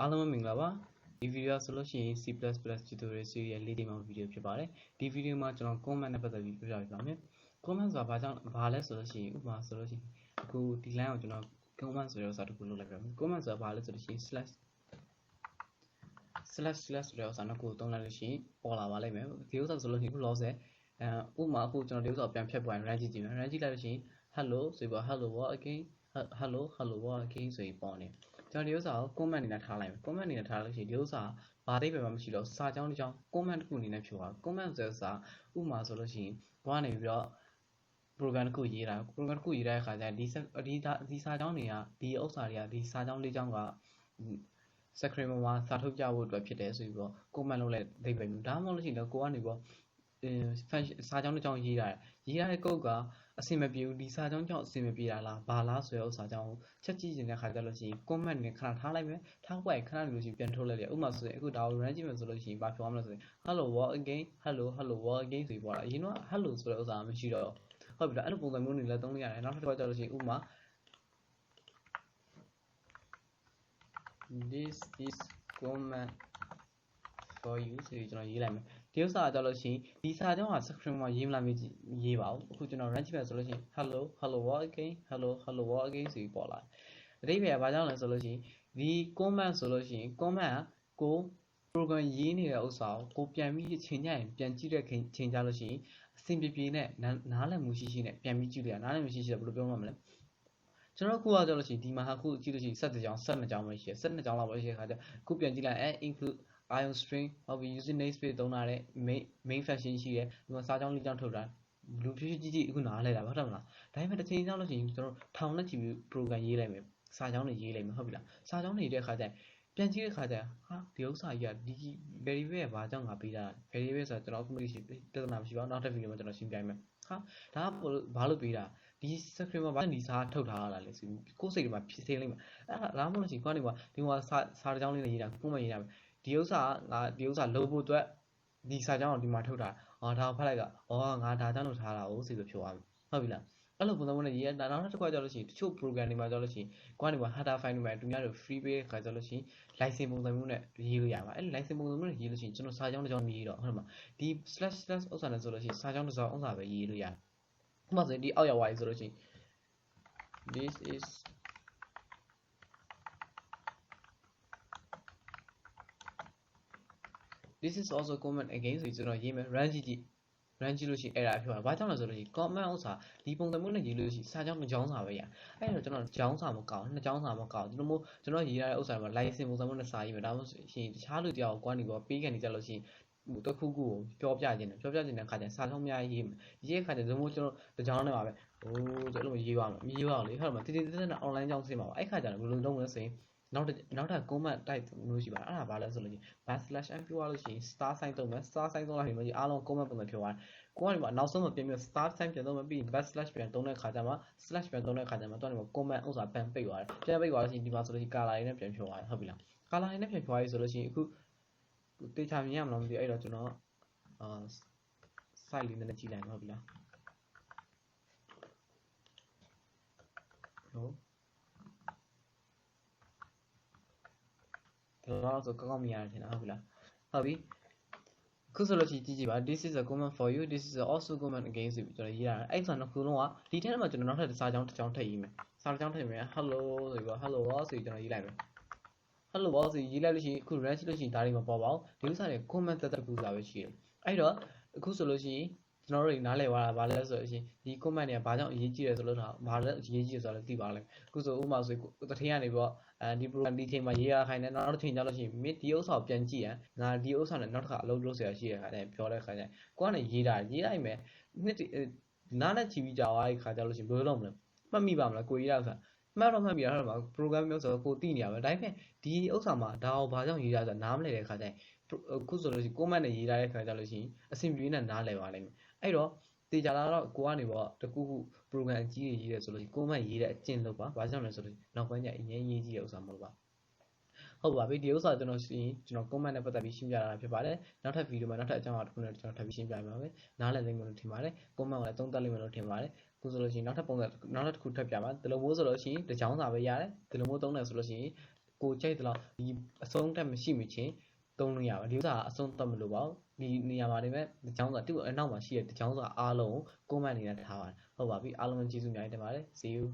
အားလုံးပဲမင်္ဂလာပါဒီဗီဒီယိုဆိုလို့ရှိရင် C++ tutorial series ရဲ့လေးတိမ်မောင်ဗီဒီယိုဖြစ်ပါတယ်ဒီဗီဒီယိုမှာကျွန်တော် comment နဲ့ပတ်သက်ပြီးပြောပြပေးပါမယ် comment ဆိုတာဘာကြောင့်ဘာလဲဆိုလို့ရှိရင်ဥပမာဆိုလို့ရှိရင်အခုဒီ line ကိုကျွန်တော် comment ဆိုတဲ့ဥစ္စာတစ်ခုလုပ်လိုက်ပြမယ် comment ဆိုတာဘာလဲဆိုလို့ရှိရင် slash slash slash ဆိုတဲ့ဥစ္စာနှစ်ခုသုံးလိုက်လို့ရှိရင်ပေါ်လာပါလိမ့်မယ်ဒီဥစ္စာဆိုလို့ရှိရင်အခုလောဆယ်အဲဥပမာအခုကျွန်တော်ဒီဥစ္စာပြန်ဖြတ်ပွားရင် run ကြည့်ကြည့်မယ် run ကြည့်လိုက်လို့ရှိရင် hello ဆိုပြီး hello what again hello hello what again ဆိုပြီးပေါ်နေကျွန်တော်ဒီဥစ္စာကို comment အနေနဲ့ထားလိုက်မယ် comment အနေနဲ့ထားလို့ရှိရင်ဒီဥစ္စာဘာတိတ်ပဲမှမရှိတော့စာကြောင်းတစ်ကြောင်း comment တစ်ခုအနေနဲ့ဖြိုပါ comment ဆိုတဲ့စာဥပမာဆိုလို့ရှိရင်ဘာနေပြီးတော့ program တစ်ခုရေးတာ program တစ်ခုရေးတဲ့အခါကျရင်ဒီဒီဒီစာကြောင်းတွေကဒီဥစ္စာတွေကဒီစာကြောင်းလေးကြောင်းက screen မှာစာထုတ်ပြဖို့အတွက်ဖြစ်တယ်ဆိုပြီးတော့ comment လုပ်လိုက်ဒိတ်ပဲမျိုးဒါမှမဟုတ်လို့ရှိရင်တော့ကိုကနေပြီးတော့အဲစာကြောင်းတစ်ကြောင်းရေးတာရေးရတဲ့ code က အဆင်မပြေဘူးဒီစာကြောင်းကြောင့်အဆင်မပြေတာလားဘာလားဆိုတဲ့ဥစ္စာကြောင့်ချက်ကြည့်နေတဲ့ခါကျလို့ရှိရင် comment နဲ့ခဏထားလိုက်မယ်ထားပွားခဏနေလို့ရှိရင်ပြန်ထုတ်လိုက်တယ်ဥပမာဆိုရင်အခုဒါကို run ကြည့်မယ်ဆိုလို့ရှိရင်ဘာပြောရမလဲဆိုရင် hello what again hello hello what again ဆိုပြီးပေါ်လာအရင်တော့ hello ဆိုတဲ့ဥစ္စာမရှိတော့ဟုတ်ပြီလားအဲ့လိုပုံစံမျိုးနေလည်းသုံးလို့ရတယ်နောက်တစ်ခါကျလို့ရှိရင်ဥပမာ this is comment for you ဆိုပြီးကျွန်တော်ရေးလိုက်မယ်ဒီဥစ္စာကကြလို့ရှိရင်ဒီစာကြောင်းက screen မှာရေးမလားမရေးပါဘူးအခုကျွန်တော် run ကြည့်မယ်ဆိုလို့ရှိရင် hello hello what again hello hello what again ဆိုပြီးပေါ်လာအတိပ္ပယ်ကဘာကြောင့်လဲဆိုလို့ရှိရင်ဒီ comment ဆိုလို့ရှိရင် comment ကကို program ရေးနေတဲ့ဥစ္စာကိုကိုပြန်ပြီးချိန်ကြရင်ပြန်ကြည့်တဲ့ချိန်ကြလို့ရှိရင်အဆင်ပြေပြေနဲ့နားလည်မှုရှိရှိနဲ့ပြန်ပြီးကြည့်လို့ရနားလည်မှုရှိရှိဘယ်လိုပြောမှမလဲကျွန်တော်ခုကကြောလို့ရှိရင်ဒီမှာဟာခုကြည့်လို့ရှိရင်7ကြောင်း7ကြောင်းပဲရှိတယ်7ကြောင်းလောက်ပဲရှိတဲ့ခါကျခုပြန်ကြည့်လိုက်အဲ include ion string ဟုတ်ပြီ using namespace သုံးတာတဲ့ main main function ရှိတယ်ဒီမှာစာကြောင်းလေးကြောင်းထုတ်တာလူဖြည်းဖြည်းကြီးကြီးအခုနားလဲတာဟုတ်တယ်မလားဒါပေမဲ့တစ်ချိန်ကြောင်းလို့ရှိရင်ကျွန်တော်ထောင်နဲ့ကြည့်ပြီး program ရေးလိုက်မယ်စာကြောင်းတွေရေးလိုက်မယ်ဟုတ်ပြီလားစာကြောင်းတွေတဲ့ခါကျပြန်ကြည့်တဲ့ခါကျဟာဒီဥစ္စာကြီးကဒီ variable ကဘာကြောင့်ငါပေးတာ variable ဆိုတော့ကျွန်တော်အခုမရှိပြဿနာမရှိပါဘူးနောက်တစ်ဗီဒီယိုမှာကျွန်တော်ရှင်းပြမယ်ဟာဒါကဘာလို့ပေးတာဒီ screen မှာဘာဒီစာထုတ်ထားရတာလဲဆိုကိုယ်စိတ်တွေမှာဖြစ်သေးလိမ့်မယ်အဲ့ဒါလားမလို့ရှိရင်ကိုကနေကဒီမှာစာစာတစ်ကြောင်းလေးနဲ့ရေးတာကိုမှရေးတာပဲ ဒီဥစ္စာငါဒီဥစ္စာလုပ်ဖို့အတွက်ဒီစာကြောင်းကိုဒီမှာထုတ်တာအော်ဒါကိုဖတ်လိုက်ကအော်ငါဒါကြောင့်လုပ်ထားတာ哦ဆိုပြီးပြောရမယ်ဟုတ်ပြီလားအဲ့လိုပုံစံမျိုးနဲ့ရေးရတာနောက်တစ်ခါကြောက်လို့ရှိရင်တချို့ program တွေမှာကြောက်လို့ရှိရင်ကိုကနေက header file တွေမှာသူများတို့ free ပေးတဲ့ခါကြောက်လို့ရှိရင် license ပုံစံမျိုးနဲ့ရေးလို့ရပါအဲ့ license ပုံစံမျိုးနဲ့ရေးလို့ရှိရင်ကျွန်တော်စာကြောင်းတစ်ကြောင်းရေးတော့ဟုတ်မှာဒီ slash slash ဥစ္စာနဲ့ဆိုလို့ရှိရင်စာကြောင်းတစ်စောင်းဥစ္စာပဲရေးလို့ရတယ်ဥပမာဆိုရင်ဒီအောက်ရောက်သွားပြီဆိုလို့ရှိရင် this is this is also common again ဆိုပြီးကျွန်တော်ရေးမယ် run ကြည့်ကြည့် run ကြည့်လို့ရှိရင်အဲ့ဒါပြောတာဘာကြောင့်လဲဆိုလို့ရှိရင် command ဥစ္စာဒီပုံစံမျိုးနဲ့ရေးလို့ရှိရင်စာကြောင်းတစ်ကြောင်းစာပဲရအဲ့တော့ကျွန်တော်ကြောင်းစာမကောင်းနှစ်ကြောင်းစာမကောင်းကျွန်တော်မို့ကျွန်တော်ရေးရတဲ့ဥစ္စာမှာ license ပုံစံမျိုးနဲ့စာရေးမယ်ဒါမှမဟုတ်ရှင်တခြားလူတယောက်ကိုကွာနေပေါ်ပေးခံနေကြလို့ရှိရင်ဟိုတစ်ခုခုကိုပြောပြခြင်းတယ်ပြောပြခြင်းတဲ့ခါကျရင်စာလုံးများရေးမယ်ရေးတဲ့ခါကျဇုံမို့ကျွန်တော်တကြောင်းနဲ့ပါပဲဟိုကျွန်တော်ရေးပါမယ်မရေးပါဘူးလေဟုတ်တယ်မတည်တည်တည်နဲ့ online ကြောင်းစင်ပါပါအဲ့ခါကျတော့ဘယ်လိုလုပ်မလဲဆိုရင် နောက်နောက်ထပ် comment type မျိုးရှိပါတယ်အဲ့ဒါဘာလဲဆိုလို့ရှိရင် backslash m ပြောရလို့ရှိရင် star sign သုံးမယ် star sign သုံးလိုက်ပြီးမှအားလုံး comment ပုံစံဖြစ်သွားတယ်ကိုကနေမှာနောက်ဆုံးမပြင်ပြီး star sign ပြန်သုံးမယ်ပြီး backslash ပြန်သုံးတဲ့ခါကျမှ slash ပြန်သုံးတဲ့ခါကျမှတော့ဒီမှာ comment ဥစ္စာပြန်ပိတ်သွားတယ်ပြန်ပိတ်သွားလို့ရှိရင်ဒီမှာဆိုလို့ရှိရင် color လေးနဲ့ပြန်ဖြောသွားတယ်ဟုတ်ပြီလား color လေးနဲ့ပြန်ဖြောသွားပြီဆိုလို့ရှိရင်အခုတေချာမြင်ရမလားမသိဘူးအဲ့တော့ကျွန်တော်အာ site လေးနဲ့ကြည့်လိုက်မှာဟုတ်ပြီလားဟုတ် တော့ဆိုကောက်ကောက်မြင်ရတယ်ထင်တာဟုတ်ပြီလားဟုတ်ပြီခုဆိုလို့ရှိရင်ကြည့်ကြည့်ပါ this is a comment for you this is also comment again ဆိုပြီးကျွန်တော်ရေးရတယ်အဲ့ဆိုတော့ခုလုံးကဒီထဲမှာကျွန်တော်နောက်ထပ်စာကြောင်းတစ်ကြောင်းထပ်ရေးမယ်စာတစ်ကြောင်းထပ်ရေးမယ် hello ဆိုပြီးတော့ hello ဆိုပြီးကျွန်တော်ရေးလိုက်မယ် hello ဆိုပြီးရေးလိုက်လို့ရှိရင်အခု run လို့ရှိရင်ဒါတွေမပေါ်ပါဘူးဒီဥစ္စာတွေ comment တက်တက်ကူစာပဲရှိတယ်အဲ့တော့အခုဆိုလို့ရှိရင် ကျွန်တော်တို့တွေနားလည်သွားတာဘာလဲဆိုတော့အရင်ဒီ comment တွေကဘာကြောင့်အရေးကြီးတယ်ဆိုလို့တော့ဘာလဲအရေးကြီးတယ်ဆိုတော့သိပါလိမ့်မယ်အခုဆိုဥပမာဆိုတထင်းကနေပြီးတော့အဲဒီ program ဒီထင်းမှာရေးရခိုင်းတယ်နောက်တစ်ထင်းကြလို့ရှိရင်မင်းဒီဥစ္စာကိုပြန်ကြည့်ရန်ငါဒီဥစ္စာနဲ့နောက်တစ်ခါအလုပ်လုပ်စရာရှိရခိုင်းတယ်ပြောတဲ့ခိုင်းတယ်ကိုကနေရေးတာရေးလိုက်မယ်နှစ်နားနဲ့ချီပြီးကြာသွားတဲ့ခါကြလို့ရှိရင်ဘယ်လိုလုပ်မလဲမှတ်မိပါမလားကိုရေးရဆိုတာမှတ်တော့မှတ်ပြီးတော့မှာ program မျိုးဆိုတော့ကိုတိနေရပဲဒါပေမဲ့ဒီဥစ္စာမှာဒါအောင်ဘာကြောင့်ရေးရဆိုတာနားမလည်တဲ့ခါကျရင် အခုဆိုလို့ရှိရင် comment နဲ့ရေးထားတဲ့ခါကျလို့ရှိရင်အဆင်ပြေနဲ့နားလည်ပါလိမ့်မယ်အဲ့တော့တေချာလာတော့ကိုကနေပေါ့တကူခု program အကြီးကြီးရေးတယ်ဆိုလို့ရှိရင် comment ရေးတဲ့အကျင့်လုပ်ပါဘာကြောင့်လဲဆိုလို့နောက်ပိုင်းကျအရင်ရေးကြီးတဲ့ဥစ္စာမဟုတ်ပါဟုတ်ပါပြီဒီဥစ္စာကျွန်တော်ရှင်းကျွန်တော် comment နဲ့ပတ်သက်ပြီးရှင်းပြတာဖြစ်ပါတယ်နောက်ထပ်ဗီဒီယိုမှာနောက်ထပ်အကြောင်းအရာတစ်ခုနဲ့ကျွန်တော်ထပ်ပြီးရှင်းပြပါမယ်နားလည်သိမယ်လို့ထင်ပါတယ် comment ကိုလည်းသုံးသပ်လိမ့်မယ်လို့ထင်ပါတယ်ခုဆိုလို့ရှိရင်နောက်ထပ်ပုံစံနောက်ထပ်တစ်ခုထပ်ပြပါဒီလိုမျိုးဆိုလို့ရှိရင်တကြောင်းစာပဲရတယ်ဒီလိုမျိုးသုံးတယ်ဆိုလို့ရှိရင်ကိုကြိုက်သလောက်ဒီအဆုံးတက်မရှိမချင်း သုံးလို့ရပါဒီဥစ္စာကအဆုံးတက်မလို့ပါဘူးဒီနေရာမှာနေမဲ့တချောင်းစာသူ့အနောက်မှာရှိတဲ့တချောင်းစာအားလုံးကို comment အနေနဲ့ထားပါတယ်ဟုတ်ပါပြီအားလုံးကျေးဇူးအများကြီးတင်ပါတယ် see you